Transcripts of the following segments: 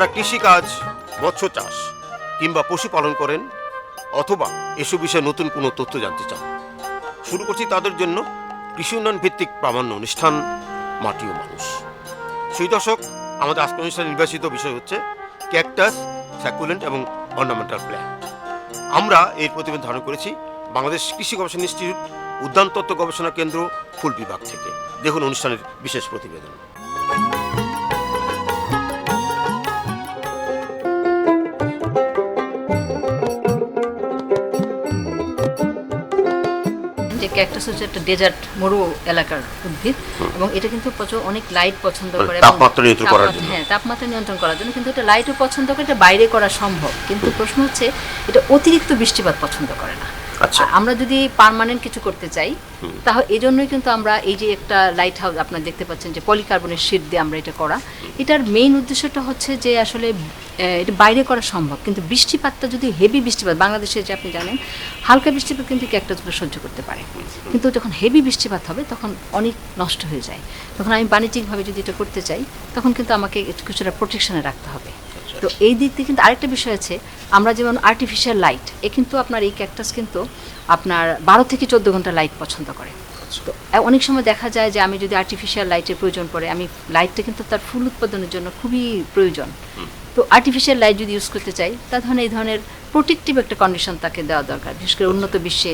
যারা কৃষিকাজ, মৎস্য চাষ কিংবা পশুপালন করেন অথবা এসব বিষয়ে নতুন কোনো তথ্য জানতে চান, শুরু করছি তাদের জন্য কৃষি উন্নয়ন ভিত্তিক প্রামাণ্য অনুষ্ঠান, মাটি ও মানুষ। সেই দর্শক, আমাদের আজকের অনুষ্ঠানে নির্বাচিত বিষয় হচ্ছে ক্যাকটাস স্যাকুলেন্ট এবং অর্নামেন্টাল প্ল্যান্ট। আমরা এর প্রতিবেদন ধারণ করেছি বাংলাদেশ কৃষি গবেষণা ইনস্টিটিউট উদ্যান তত্ত্ব গবেষণা কেন্দ্র, ফুল বিভাগ থেকে। দেখুন অনুষ্ঠানের বিশেষ প্রতিবেদন। ক্যাকটাস হচ্ছে একটা ডেজার্ট মরু এলাকার উদ্ভিদ এবং এটা কিন্তু প্রচুর অনেক লাইট পছন্দ মানে করে তাপমাত্রা নিয়ন্ত্রণ করার জন্য। হ্যাঁ তাপমাত্রা নিয়ন্ত্রণ করার জন্য কিন্তু এটা লাইটও পছন্দ করে এটা বাইরে করা সম্ভব। কিন্তু প্রশ্ন হচ্ছে এটা অতিরিক্ত বৃষ্টিপাত পছন্দ করে না। আমরা যদি পার্মানেন্ট কিছু করতে চাই তাহলে এই জন্যই কিন্তু আমরা এই যে একটা লাইট হাউস আপনারা দেখতে পাচ্ছেন যে পলিকার্বনের শীট দিয়ে আমরা এটা করা। এটার মেইন উদ্দেশ্যটা হচ্ছে যে আসলে এটা বাইরে করা সম্ভব। কিন্তু বৃষ্টিপাতটা যদি হেভি বৃষ্টিপাত বাংলাদেশে যে আপনি জানেন হালকা বৃষ্টিপাত কিন্তু ক্যাকটাসগুলো সহ্য করতে পারে। কিন্তু যখন হেভি বৃষ্টিপাত হবে তখন অনেক নষ্ট হয়ে যায়। তখন আমি বাণিজ্যিকভাবে যদি এটা করতে চাই তখন কিন্তু আমাকে একটু কিছুটা প্রোটেকশনে রাখতে হবে। তো এই দিক থেকে কিন্তু আরেকটা বিষয় আছে আমরা যেমন আর্টিফিশিয়াল লাইট এ কিন্তু আপনার এই ক্যাকটাস কিন্তু আপনার বারো থেকে চোদ্দ ঘণ্টা লাইট পছন্দ করে। তো অনেক সময় দেখা যায় যে আমি যদি আর্টিফিশিয়াল লাইটের প্রয়োজন পড়ে আমি লাইটটা কিন্তু তার ফুল উৎপাদনের জন্য খুবই প্রয়োজন। তো আর্টিফিশিয়াল লাইট যদি ইউজ করতে চাই তার ধরনের এই ধরনের প্রোটেক্টিভ একটা কন্ডিশন তাকে দেওয়া দরকার। বিশেষ করে উন্নত বিশ্বে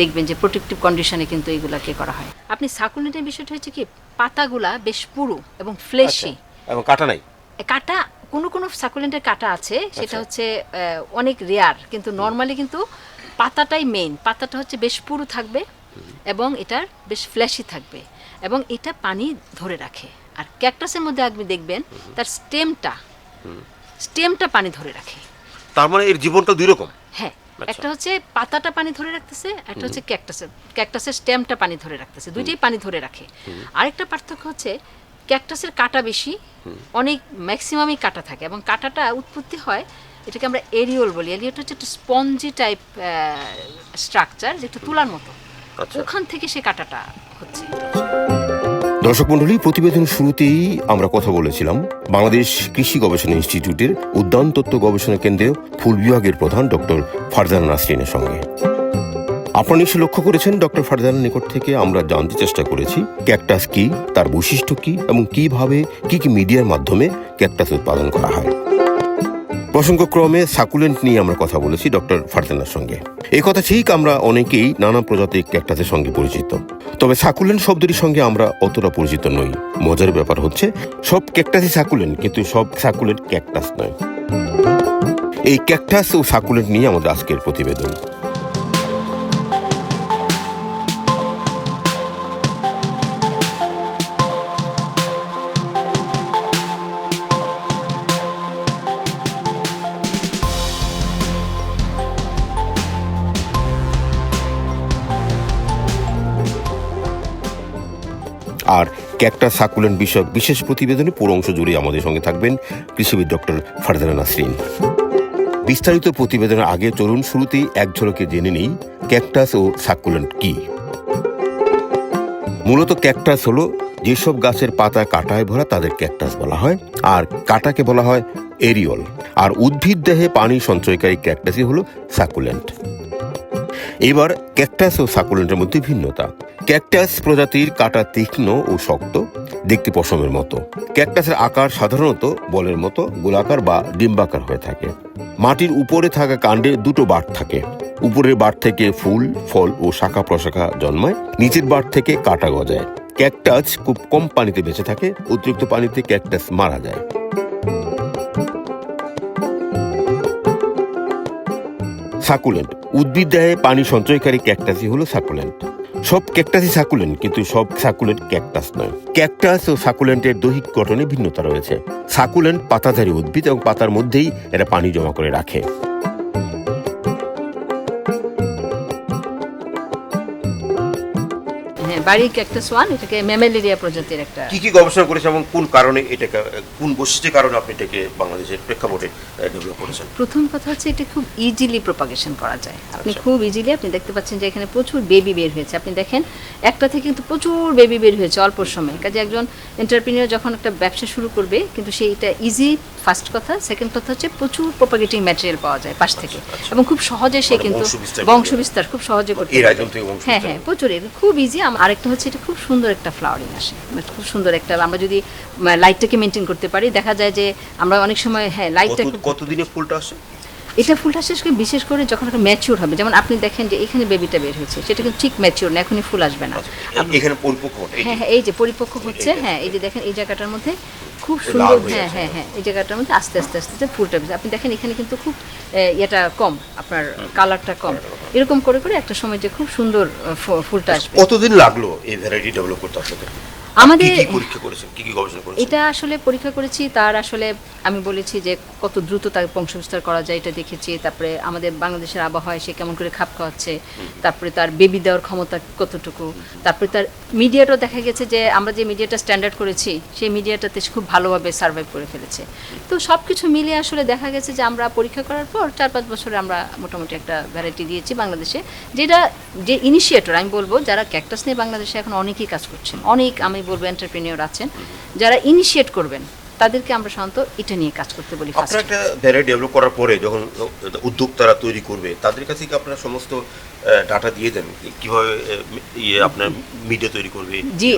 দেখবেন যে প্রোটেক্টিভ কন্ডিশনে কিন্তু এইগুলাকে করা হয়। আপনি সাকুলেন্টের বিষয়টা হচ্ছে কি পাতাগুলা বেশ পুরু এবং ফ্লেশি এবং কাটা নাই? কাটা কোনো কোনো সাকুলেন্টের কাটা আছে সেটা আচ্ছা। হচ্ছে অনেক রেয়ার কিন্তু নর্মালি কিন্তু পাতাটাই মেইন পাতাটা হচ্ছে বেশ পুরু থাকবে এবং এটার বেশ ফ্ল্যাশি থাকবে এবং এটা পানি ধরে রাখে। আর ক্যাকটাসের মধ্যে আপনি দেখবেন তার স্টেমটা স্টেমটা পানি ধরে রাখে। তার মানে এর জীবনটা দুই রকম? হ্যাঁ আচ্ছা। একটা হচ্ছে পাতাটা পানি ধরে রাখতেছে একটা হচ্ছে ক্যাকটাসের ক্যাকটাসের স্টেমটা পানি ধরে রাখতেছে দুইটাই পানি ধরে রাখে। আরেকটা পার্থক্য হচ্ছে ক্যাকটাসের কাটা বেশি অনেক ম্যাক্সিমামই কাটা থাকে এবং কাটাটা উৎপত্তি হয় এটাকে আমরা এরিওল বলি। এরিওলটা হচ্ছে একটা স্পঞ্জি টাইপ স্ট্রাকচার যেটা তুলার মতো। আচ্ছা। ওখান থেকে সে কাটাটা হচ্ছে। দর্শক মন্ডলী প্রতিবেদন শুরুতেই আমরা কথা বলেছিলাম বাংলাদেশ কৃষি গবেষণা ইনস্টিটিউটের উদ্যান তত্ত্ব গবেষণা কেন্দ্রে ফুল বিভাগের প্রধান ডক্টর ফারজানা নাসরিনের সঙ্গে। আপনারা নিশ্চয় লক্ষ্য করেছেন, ডক্টর ফারজানার নিকট থেকে আমরা জানতে চেষ্টা করেছি, ক্যাকটাস কি, তার বৈশিষ্ট্য কি, এবং কীভাবে, কি কি মিডিয়ার মাধ্যমে ক্যাকটাস উৎপাদন করা হয়। প্রসঙ্গক্রমে সাকুলেন্ট নিয়ে আমরা কথা বলেছি ডক্টর ফারজানার সঙ্গে। এই কথা ঠিক আমরা অনেকেই নানা প্রজাতির ক্যাকটাসের সঙ্গে পরিচিত। তবে সাকুলেন্ট শব্দটির সঙ্গে আমরা অতটা পরিচিত নই। মজার ব্যাপার হচ্ছে, সব ক্যাকটাসই সাকুলেন্ট, কিন্তু সব সাকুলেন্ট ক্যাকটাস নয়। এই ক্যাকটাস ও সাকুলেন্ট নিয়ে আমাদের আজকের প্রতিবেদন। আর ক্যাকটাস সাকুলেন্ট বিষয়ক বিশেষ প্রতিবেদনে পুরো অংশ জুড়ে আমাদের সঙ্গে থাকবেন কৃষিবিদ ডক্টর ফারজানা নাসরিন। বিস্তারিত প্রতিবেদনের আগে চলুন, শুরুতেই এক ঝলকে জেনে নেই ক্যাকটাস ও সাকুলেন্ট কি। মূলত ক্যাকটাস হলো যেসব গাছের পাতা কাটায় ভরা তাদের ক্যাকটাস বলা হয়, আর কাটাকে বলা হয় এরিয়ল আর উদ্ভিদ দেহে পানি সঞ্চয়কারী ক্যাকটাসই হলো সাকুলেন্ট। এবার ক্যাকটাস ও সাকুলেন্টের মধ্যে ভিন্নতা। ক্যাকটাস প্রজাতির কাটা তীক্ষ্ণ ও শক্ত, দেখতে পশমের মতো। ক্যাকটাসের আকার সাধারণত বলের মতো, গোলাকার বা ডিম্বাকার হয়ে থাকে। মাটির উপরে থাকা কাণ্ডে দুটো বাট থাকে। উপরের বাট থেকে ফুল, ফল ও শাখা প্রশাখা জন্মায়, নিচের বাট থেকে কাটা গজায়। ক্যাকটাস খুব কম পানিতে বেঁচে থাকে, অতিরিক্ত পানিতে ক্যাকটাস মারা যায়। সাকুলেন্ট। উদ্ভিদ দেহে পানি সঞ্চয়কারী ক্যাকটাসই হলো সাকুলেন্ট। সব ক্যাকটাসই সাকুলেন্ট কিন্তু সব সাকুলেন্ট ক্যাকটাস নয়। ক্যাকটাস ও সাকুলেন্টের দৈহিক গঠনে ভিন্নতা রয়েছে। সাকুলেন্ট পাতাধারী উদ্ভিদ এবং পাতার মধ্যেই এরা পানি জমা করে রাখে। ওয়ান এটাকে ম্যামেলেরিয়া প্রজাতির একটা কি কি গবেষণা করেছেন এবং কোন কারণে এটাকে কোন বৈশিষ্ট্যের কারণে আপনি এটাকে বাংলাদেশের প্রেক্ষাপটে ডেভেলপ করেছেন? প্রথম কথা হচ্ছে এটা খুব ইজিলি প্রপাগেশন করা যায়। আপনি আচ্ছা। খুব ইজিলি আপনি দেখতে পাচ্ছেন যে এখানে প্রচুর বেবি বের হয়েছে। আপনি দেখেন একটা থেকে কিন্তু প্রচুর বেবি বের হয়েছে অল্প সময়ে। কাজে একজন এন্টারপ্রিনিয়র যখন একটা ব্যবসা শুরু করবে কিন্তু সেইটা ইজি ফার্স্ট কথা। সেকেন্ড কথা হচ্ছে প্রচুর প্রপাগেটিং ম্যাটেরিয়াল পাওয়া যায় পাশ থেকে। আচ্ছা। এবং খুব সহজে সে মানে কিন্তু বংশবিস্তার বংশ বিস্তার খুব সহজে করতে। হ্যাঁ হ্যাঁ প্রচুর। খুব ইজি আরেকটা হচ্ছে এটা খুব সুন্দর একটা ফ্লাওয়ারিং আসে। মানে খুব সুন্দর একটা আমরা যদি লাইটটাকে মেনটেন করতে পারি দেখা যায় যে আমরা অনেক সময় হ্যাঁ লাইটটা কত কতদিনে ফুলটা আসে? এটা ফুলটা শেষ করে বিশেষ করে যখন একটা ম্যাচিওর হবে যেমন আপনি দেখেন যে এখানে বেবিটা বের হয়েছে সেটা কিন্তু ঠিক ম্যাচিওর না এখনই ফুল আসবে না। এখানে পরিপক্ক হ্যাঁ হ্যাঁ এই যে পরিপক্ক হচ্ছে হ্যাঁ এই যে দেখেন এই জায়গাটার মধ্যে খুব সুন্দর হ্যাঁ হ্যাঁ হ্যাঁ এই জায়গাটার মধ্যে আস্তে আস্তে আস্তে আস্তে ফুলটা। আপনি দেখেন এখানে কিন্তু খুব ইয়েটা কম আপনার কালারটা কম। এরকম করে করে একটা সময় যে খুব সুন্দর ফুলটা আসবে। কতদিন লাগল এই ভ্যারাইটি ডেভেলপ করতে আপনাদের? আমাদের কি পরীক্ষা করেছেন? কি কি গবেষণা করেছেন? এটা আসলে পরীক্ষা করেছি তার আসলে আমি বলেছি যে কত দ্রুত তার বংশবিস্তার করা যায় এটা দেখেছি। তারপরে আমাদের বাংলাদেশের আবহাওয়ায় সে কেমন করে খাপ খাওয়াচ্ছে তারপরে তার বেবি দেওয়ার ক্ষমতা কতটুকু তারপরে তার মিডিয়াটাও দেখা গেছে যে আমরা যে মিডিয়াটা স্ট্যান্ডার্ড করেছি সেই মিডিয়াটাতে সে খুব ভালোভাবে সার্ভাইভ করে ফেলেছে। তো সব কিছু মিলিয়ে আসলে দেখা গেছে যে আমরা পরীক্ষা করার পর চার পাঁচ বছরে আমরা মোটামুটি একটা ভ্যারাইটি দিয়েছি বাংলাদেশে যেটা যে ইনিশিয়েটর আমি বলব যারা ক্যাকটাস নিয়ে বাংলাদেশে এখন অনেকেই কাজ করছেন অনেক আমি বলব এন্টারপ্রিনিয়র আছেন যারা ইনিশিয়েট করবেন তাদেরকে আমরা সাধারণত এটা নিয়ে কাজ করতে বলি আপনারা একটা ভ্যারাইটি ডেভেলপ করার পরে যখন উদ্যোক্তারা তৈরি করবে তাদের কাছে কি আপনারা সমস্ত ডাটা দিয়ে দেন? কীভাবে ইয়ে আপনার মিডিয়া তৈরি করবে? জি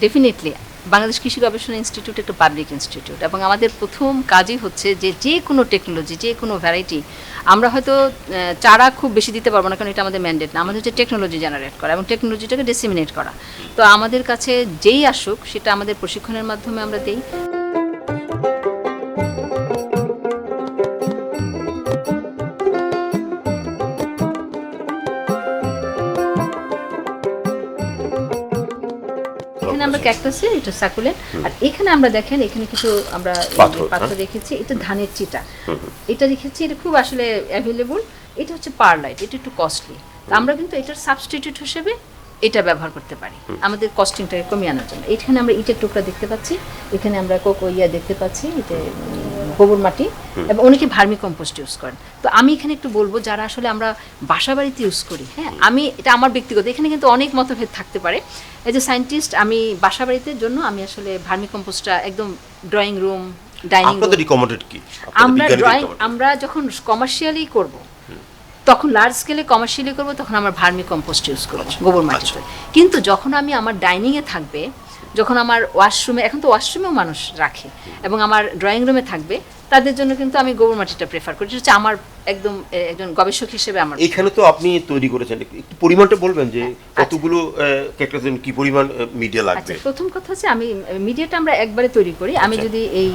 ডেফিনেটলি বাংলাদেশ কৃষি গবেষণা ইনস্টিটিউট একটা পাবলিক ইনস্টিটিউট এবং আমাদের প্রথম কাজই হচ্ছে যে যে কোনো টেকনোলজি যে কোনো ভ্যারাইটি আমরা হয়তো চারা খুব বেশি দিতে পারব না কারণ এটা আমাদের ম্যান্ডেট না। আমাদের হচ্ছে টেকনোলজি জেনারেট করা এবং টেকনোলজিটাকে ডিসিমিনেট করা। তো আমাদের কাছে যেই আসুক, সেটা আমাদের প্রশিক্ষণের মাধ্যমে আমরা দেই। ক্যাকটাসে এটা সাকুলেন্ট আর এখানে আমরা দেখেন এখানে কিছু আমরা পাথর, পাথর হ্যাঁ? রেখেছি। এটা ধানের চিটা। এটা রেখেছি এটা খুব আসলে অ্যাভেলেবল এটা হচ্ছে পারলাইট এটা একটু কস্টলি আমরা কিন্তু এটার সাবস্টিটিউট হিসেবে এটা ব্যবহার করতে পারি। আমাদের কস্টিংটাকে কমিয়ে আনার জন্য। এখানে আমরা ইটের টুকরা দেখতে পাচ্ছি। এখানে আমরা কোকো ইয়া দেখতে পাচ্ছি। এটা গোবর মাটি এবং অনেকে ভার্মি কম্পোস্ট ইউজ করেন। তো আমি এখানে একটু বলব যারা আসলে আমরা বাসা বাড়িতে ইউজ করি হ্যাঁ আমি এটা আমার ব্যক্তিগত এখানে কিন্তু অনেক মতভেদ থাকতে পারে। এজ এ সায়েন্টিস্ট আমি বাসা বাড়িতে জন্য আমি আসলে ভার্মি কম্পোস্টটা একদম ড্রয়িং রুম ডাইনিং আপনাদের রিকমেন্ডেড কি? আমরা ড্রয়িং আমরা যখন কমার্শিয়ালি করব তখন লার্জ স্কেলে কমার্শিয়ালি করব তখন আমরা ভার্মি কম্পোস্ট ইউজ করব আচ্ছা, গোবর মাটি কিন্তু যখন আমি আমার ডাইনিংয়ে থাকবে যখন আমার ওয়াশরুমে এখন তো ওয়াশরুমেও মানুষ রাখে এবং আমার ড্রয়িং রুমে থাকবে তাদের জন্য কিন্তু আমি গোবর মাটিটা প্রেফার করি। হচ্ছে আমার একদম একজন গবেষক হিসেবে আমার এখানে তো আপনি তৈরি করেছেন। একটু পরিমাণটা বলবেন যে কতগুলো ক্যাকটাস কি পরিমাণ মিডিয়া লাগবে? আচ্ছা প্রথম কথা হচ্ছে আমি মিডিয়াটা আমরা একবারে তৈরি করি। আমি আচ্ছা। যদি এই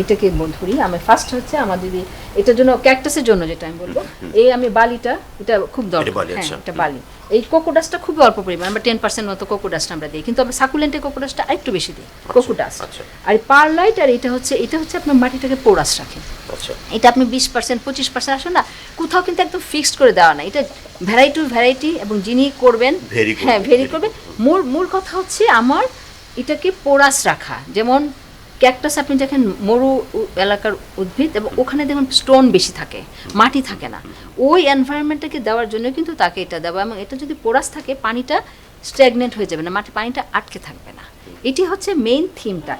এটাকে ধরি আমি ফার্স্ট হচ্ছে আমার যদি এটার জন্য ক্যাকটাসের জন্য যেটা আমি বলব এই আমি বালিটা এটা খুব এটা দরকার বালি, হ্যাঁ আচ্ছা। এটা বালি। এই কোকোডাসটা খুবই অল্প পরিমাণ আমরা টেন পার্সেন্ট মতো কোকোডাসটা আমরা দিই কিন্তু আমরা সাকুলেন্টের কোকোডাসটা একটু বেশি দিই কোকোডাস আচ্ছা। আর পারলাইট আর এটা হচ্ছে এটা হচ্ছে আপনার মাটিটাকে পোরাস রাখে। আচ্ছা। এটা আপনি বিশ পার্সেন্ট পঁচিশ পার্সেন্ট আসুন না কোথাও কিন্তু একদম ফিক্সড করে দেওয়া না এটা ভ্যারাইটি টু ভ্যারাইটি এবং যিনি করবেন হ্যাঁ ভেরি করবেন। মূল মূল কথা হচ্ছে আমার এটাকে পোরাস রাখা। যেমন ক্যাকটাস আপনি দেখেন মরু এলাকার উদ্ভিদ এবং ওখানে দেখুন স্টোন বেশি থাকে, মাটি থাকে না। ওই এনভায়রনমেন্টটাকে দেওয়ার জন্য কিন্তু তাকে এটা দেওয়া এবং এটা যদি পোরাস থাকে, পানিটা স্ট্যাগনেন্ট হয়ে যাবে না মাটি পানিটা আটকে থাকবে না। এটি হচ্ছে মেইন থিমটা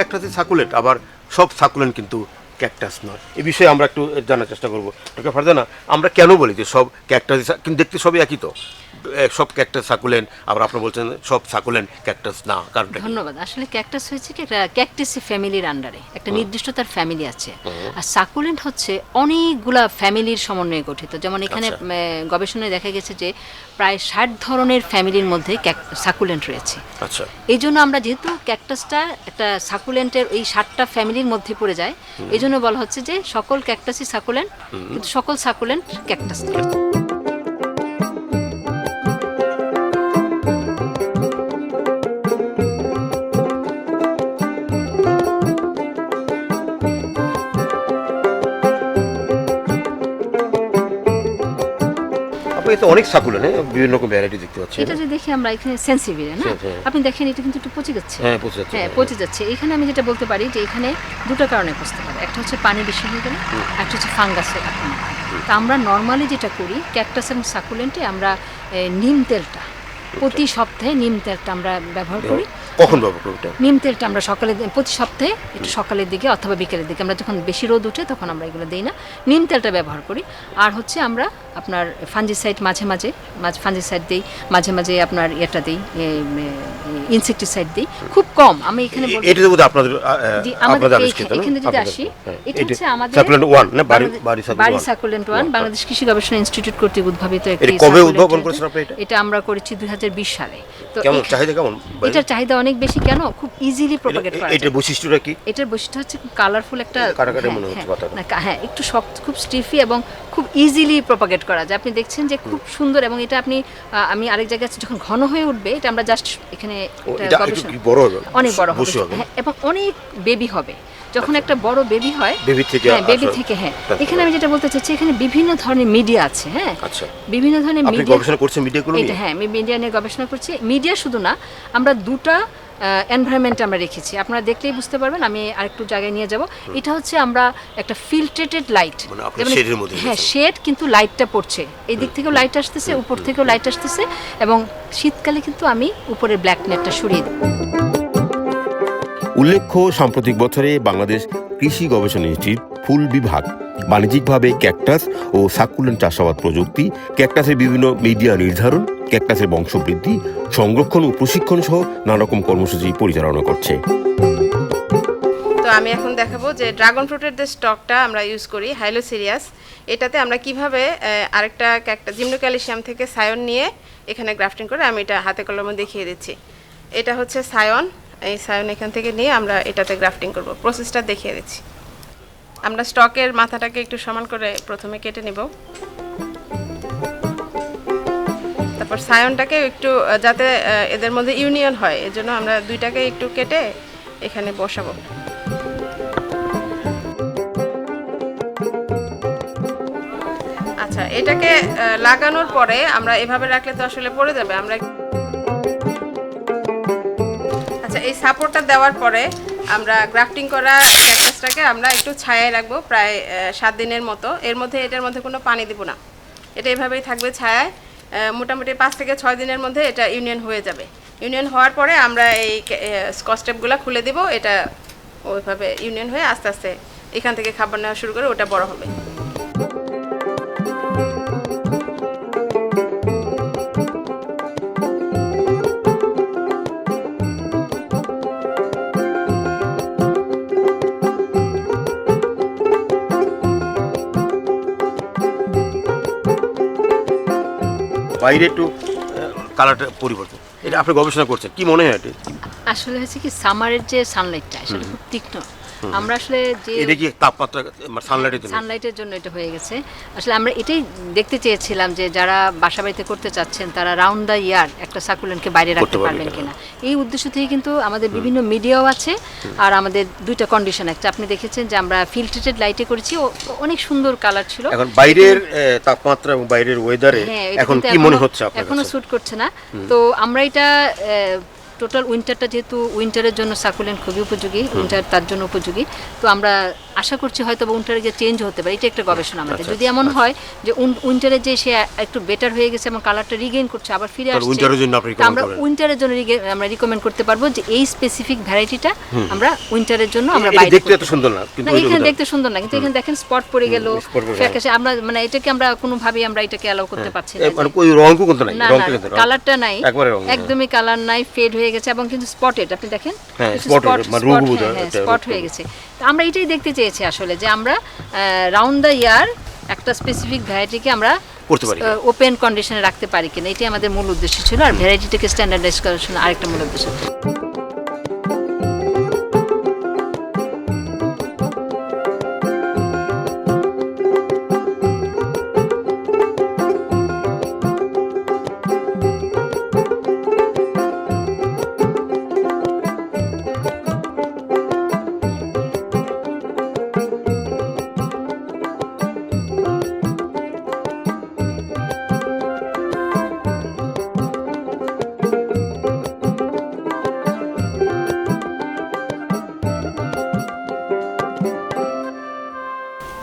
সব ক্যাকটাসই সাকুলেট আবার সব সাকুলেন্ট কিন্তু ক্যাকটাস নয়। এ বিষয়ে আমরা একটু জানার চেষ্টা করব। ডক্টর ফারজানা, আমরা কেন বলি যে সব ক্যাকটাস কিন্তু দেখতে সবই একই তো? সব ক্যাকটাস সাকুলেন্ট আবার আপনি বলছেন সব সাকুলেন্ট ক্যাকটাস না কারণ ধন্যবাদ। আসলে ক্যাকটাস হয়েছে কি একটা ক্যাকটাসি ফ্যামিলির আন্ডারে একটা নির্দিষ্ট তার ফ্যামিলি আছে। আর সাকুলেন্ট হচ্ছে অনেকগুলা ফ্যামিলির সমন্বয়ে গঠিত। যেমন এখানে আচ্ছা। গবেষণায় দেখা গেছে যে প্রায় ষাট ধরনের ফ্যামিলির মধ্যে সাকুলেন্ট রয়েছে। আচ্ছা। এই জন্য আমরা যেহেতু ক্যাকটাসটা একটা সাকুলেন্টের এই ষাটটা ফ্যামিলির মধ্যে পড়ে যায় এই জন্য বলা হচ্ছে যে সকল ক্যাকটাসই সাকুলেন্ট কিন্তু সকল সাকুলেন্ট ক্যাকটাস তো অনেক সাকুলেন্ট হ্যাঁ বিভিন্ন রকম ভ্যারাইটি দেখতে পাচ্ছি। এটা যে দেখি আমরা এখানে সেন্সিভিলে না? হ্যাঁ, হ্যাঁ। আপনি দেখেন এটা কিন্তু একটু পচে যাচ্ছে। হ্যাঁ পচে যাচ্ছে। হ্যাঁ পচে যাচ্ছে। এখানে আমি যেটা বলতে পারি যে এখানে দুটো কারণে পচতে পারে। একটা হচ্ছে পানি বেশি হয়ে গেলে একটা হচ্ছে ফাঙ্গাসের আক্রমণ। তা আমরা নর্মালি যেটা করি ক্যাকটাস এবং সাকুলেন্টে আমরা নিম তেলটা প্রতি সপ্তাহে নিম তেলটা আমরা ব্যবহার করি। কখন ব্যবহার করব এটা নিম তেলটা আমরা সকালে প্রতি সপ্তাহে একটু সকালের দিকে অথবা বিকেলের দিকে। আমরা যখন বেশি রোদ উঠে তখন আমরা এগুলো দিই না। নিম তেলটা ব্যবহার করি। আর হচ্ছে আমরা আপনার ফাঞ্জিসাইড মাঝে মাঝে ফাঞ্জিসাইড দিই মাঝে মাঝে আপনার ইয়েটা দিই ইনসেকটিসাইড দিই। খুব কম। আমি এখানে এটা তো আপনাদের আমাদের এখানে যদি আসি হ্যাঁ, এটা এটা হচ্ছে আমাদের সাকুলেন্ট ওয়ান না? বাড়ি বাড়ি সাকুলেন্ট বাড়ি ওয়ান। সাকুলেন্ট ওয়ান বাংলাদেশ কৃষি গবেষণা ইনস্টিটিউট কর্তৃক উদ্ভাবিত একটি এটা কবে উদ্ভাবন এটা। করেছেন আপনি এটা? এটা আমরা করেছি দুই হাজার বিশ সালে। তো কেমন? চাহিদা কেমন? এটার চাহিদা অনেক বেশি কেন? খুব ইজিলি প্রপাগেট করা এটার বৈশিষ্ট্যটা কি? এটার বৈশিষ্ট্য হচ্ছে কালারফুল একটা কাটাকাটি হ্যাঁ, মনে হচ্ছে হ্যাঁ, পাতাটা। না, হ্যাঁ একটু শক্ত খুব স্টিফি এবং খুব ইজিলি প্রপাগেট করা যায়। আপনি দেখছেন যে খুব সুন্দর এবং এটা আপনি আমি আরেক জায়গায় যখন ঘন হয়ে উঠবে এটা আমরা জাস্ট এখানে এটা একটু বড় হবে? অনেক বড় হবে। হ্যাঁ, এবং অনেক বেবি হবে। যখন একটা বড় বেবি হয় Baby থেকে হ্যাঁ বেবি থেকে হ্যাঁ। এখানে আমি যেটা বলতে চাচ্ছি এখানে বিভিন্ন ধরনের মিডিয়া আছে হ্যাঁ। আচ্ছা। বিভিন্ন ধরনের আপনি মিডিয়া গবেষণা করছেন মিডিয়াগুলো এটা হ্যাঁ আমি মিডিয়া নিয়ে গবেষণা করছি। মিডিয়া শুধু না আমরা দুটা এনভায়রনমেন্ট আমরা রেখেছি। আপনারা দেখলেই বুঝতে পারবেন আমি আরেকটু জায়গায় নিয়ে যাব। এটা হচ্ছে আমরা একটা ফিল্ট্রেটেড লাইট মানে মধ্যে হ্যাঁ শেড কিন্তু লাইটটা পড়ছে। এই দিক থেকেও লাইট আসতেছে উপর থেকেও লাইট আসতেছে এবং শীতকালে কিন্তু আমি উপরের ব্ল্যাক নেটটা সরিয়ে দেবো। উল্লেখ্য সাম্প্রতিক বছরে বাংলাদেশ কৃষি গবেষণা ইনস্টিটিউট ফুল বিভাগ। বাণিজ্যিকভাবে ক্যাকটাস ও সাকুলেন্ট চাষাবাদ প্রযুক্তি, ক্যাকটাসের বিভিন্ন মিডিয়া নির্ধারণ, ক্যাকটাসের বংশবৃদ্ধি, সংরক্ষণ ও প্রশিক্ষণ সহ নানা রকম কর্মসূচি পরিচালনা করছে। তো আমি এখন দেখাবো যে ড্রাগন ফ্রুটের যে স্টকটা আমরা ইউজ করি হাইলো সিরিয়াস এটাতে আমরা কীভাবে আরেকটা একটা জিমনো ক্যালসিয়াম থেকে সায়ন নিয়ে এখানে গ্রাফটিং করে আমি এটা হাতে কলমে দেখিয়ে দিচ্ছি। এটা হচ্ছে সায়ন, এই সায়ন এখান থেকে নিয়ে আমরা এটাতে গ্রাফটিং করব, প্রসেসটা দেখিয়ে দিচ্ছি। আমরা স্টকের মাথাটাকে একটু সমান করে প্রথমে কেটে নেব। তারপর সায়নটাকে একটু যাতে এদের মধ্যে ইউনিয়ন হয়, এজন্য আমরা দুইটাকে একটু কেটে এখানে বসাবো। আচ্ছা এটাকে লাগানোর পরে আমরা এভাবে রাখলে তো আসলে পড়ে যাবে, আমরা আচ্ছা এই সাপোর্টটা দেওয়ার পরে আমরা গ্রাফটিং করা ক্যাকটাসটাকে আমরা একটু ছায়ায় রাখব প্রায় সাত দিনের মতো। এর মধ্যে এটার মধ্যে কোনো পানি দেবো না। এটা এভাবেই থাকবে ছায়ায়। মোটামুটি পাঁচ থেকে ছয় দিনের মধ্যে এটা ইউনিয়ন হয়ে যাবে। ইউনিয়ন হওয়ার পরে আমরা এই স্কচটেপগুলো খুলে দিব। এটা ওইভাবে ইউনিয়ন হয়ে আস্তে আস্তে এখান থেকে খাবার নেওয়া শুরু করে ওটা বড় হবে। বাইরে একটু কালারটা পরিবর্তন। এটা আপনি গবেষণা করছেন কি মনে হয় এটা? আসলে হচ্ছে কি সামারের যে সানলাইটটা আসলে খুব তীক্ষ্ণ। আমরা আসলে যে এটা কি তাপমাত্রা সানলাইটের জন্য? সানলাইটের জন্য এটা হয়ে গেছে। আসলে আমরা এটাই দেখতে চেয়েছিলাম যে যারা বাসা বাড়িতে করতে চাচ্ছেন তারা রাউন্ড দ্য ইয়ার একটা সাকুলেন্টকে বাইরে রাখতে পারবেন কিনা। এই উদ্দেশ্য থেকে কিন্তু আমাদের বিভিন্ন মিডিয়াও আছে আর আমাদের দুইটা কন্ডিশন একটা আপনি দেখেছেন যে আমরা ফিল্টারেড লাইটে করেছি অনেক সুন্দর কালার ছিল। এখন বাইরের তাপমাত্রা এবং বাইরের ওয়েদারে হ্যাঁ এখন কি মনে হচ্ছে আপনার এখনও স্যুট করছে না। তো আমরা এটা টোটাল উইন্টারটা যেহেতু উইন্টারের জন্য সাকুলেন্ট খুবই উপযোগী উইন্টার তার জন্য উপযোগী। তো আমরা আশা করছি হয়তো বা উইন্টারে গিয়ে চেঞ্জ হতে পারে এটা একটা গবেষণা আমাদের। যদি এমন হয় যে উইন্টারে যে সে একটু বেটার হয়ে গেছে এবং কালারটা রিগেইন করছে আবার ফিরে আসছে এর জন্য আমরা? উইন্টারের জন্য আমরা রিকমেন্ড করতে পারব যে এই স্পেসিফিক ভ্যারাইটিটা আমরা উইন্টারের জন্য আমরা বাইরে দেখতে এত সুন্দর না কিন্তু যে এখানে দেখতে সুন্দর না কিন্তু এখানে দেখেন স্পট পড়ে গেল ফ্যাকাশে আমরা মানে এটাকে আমরা কোনোভাবেই আমরা এটাকে অ্যালাউ করতে পারছি না মানে ওই রং কিন্তু নাই রং কিন্তু কালারটা নাই একদমই কালার নাই ফেড হয়ে গেছে এবং কিন্তু স্পটেড আপনি দেখেন স্পট spotted, মানে রোগ স্পট হয়ে গেছে। তো আমরা এটাই দেখতে চেয়েছি আসলে যে আমরা রাউন্ড দ্য ইয়ার একটা স্পেসিফিক ভ্যারাইটিকে আমরা করতে পারি। ওপেন কন্ডিশনে রাখতে পারি কিনা এটি আমাদের মূল উদ্দেশ্য ছিল। আর ভ্যারাইটিটাকে স্ট্যান্ডার্ডাইজ করার জন্য আরেকটা মূল উদ্দেশ্য।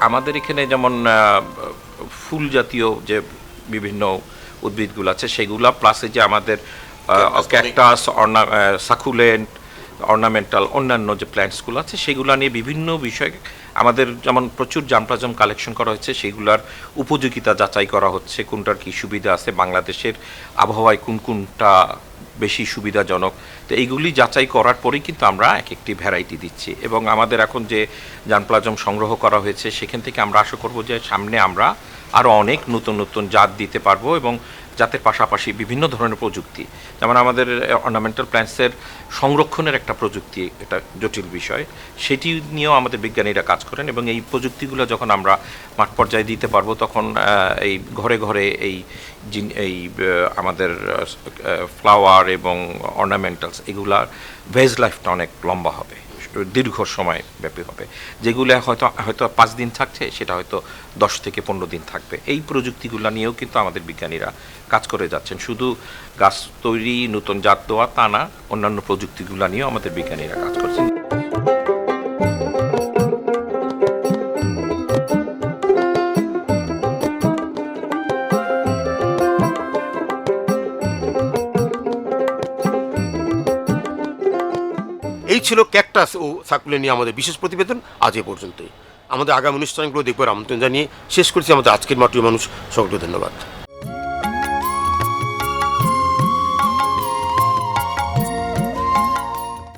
আমাদের এখানে যেমন ফুল জাতীয় যে বিভিন্ন উদ্ভিদগুলো আছে সেগুলা প্লাসে যে আমাদের ক্যাকটাস অর্না সাকুলেন্ট অর্নামেন্টাল অন্যান্য যে প্ল্যান্টসগুলো আছে সেগুলো নিয়ে বিভিন্ন বিষয় আমাদের যেমন প্রচুর জামপ্লাজম কালেকশন করা হচ্ছে সেগুলার উপযোগিতা যাচাই করা হচ্ছে কোনটার কি সুবিধা আছে বাংলাদেশের আবহাওয়ায় কোন কোনটা বেশি সুবিধাজনক। তো এইগুলি যাচাই করার পরেই কিন্তু আমরা এক একটি ভ্যারাইটি দিচ্ছি। এবং আমাদের এখন যে জানপ্লাজম সংগ্রহ করা হয়েছে, সেখান থেকে আমরা আশা করব যে সামনে আমরা আরও অনেক নতুন নতুন জাত দিতে পারব এবং জাতের পাশাপাশি বিভিন্ন ধরনের প্রযুক্তি। যেমন আমাদের অর্নামেন্টাল প্ল্যান্টসের সংরক্ষণের একটা প্রযুক্তি, এটা জটিল বিষয়। সেটি নিয়েও আমাদের বিজ্ঞানীরা কাজ করেন এবং এই প্রযুক্তিগুলো যখন আমরা মাঠ পর্যায়ে দিতে পারব, তখন এই ঘরে ঘরে এই এই আমাদের ফ্লাওয়ার এবং অর্নামেন্টালস এগুলার ভেজ লাইফটা অনেক লম্বা হবে। দীর্ঘ সময় ব্যাপী হবে। যেগুলো হয়তো হয়তো পাঁচ দিন থাকছে, সেটা হয়তো দশ থেকে পনেরো দিন থাকবে। এই প্রযুক্তিগুলো নিয়েও কিন্তু আমাদের বিজ্ঞানীরা কাজ করে যাচ্ছেন। শুধু গাছ তৈরি, নতুন জাত দেওয়া তা না, অন্যান্য প্রযুক্তিগুলো নিয়েও আমাদের বিজ্ঞানীরা কাজ করছেন। ছিল ক্যাকটাস ও সাকুলে নিয়ে আমাদের বিশেষ প্রতিবেদন আজ এ পর্যন্তই। আমাদের আগামী অনুষ্ঠানগুলো দেখবার আমন্ত্রণ জানিয়ে শেষ করছি আমাদের আজকের মাটির মানুষ। সকলকে ধন্যবাদ।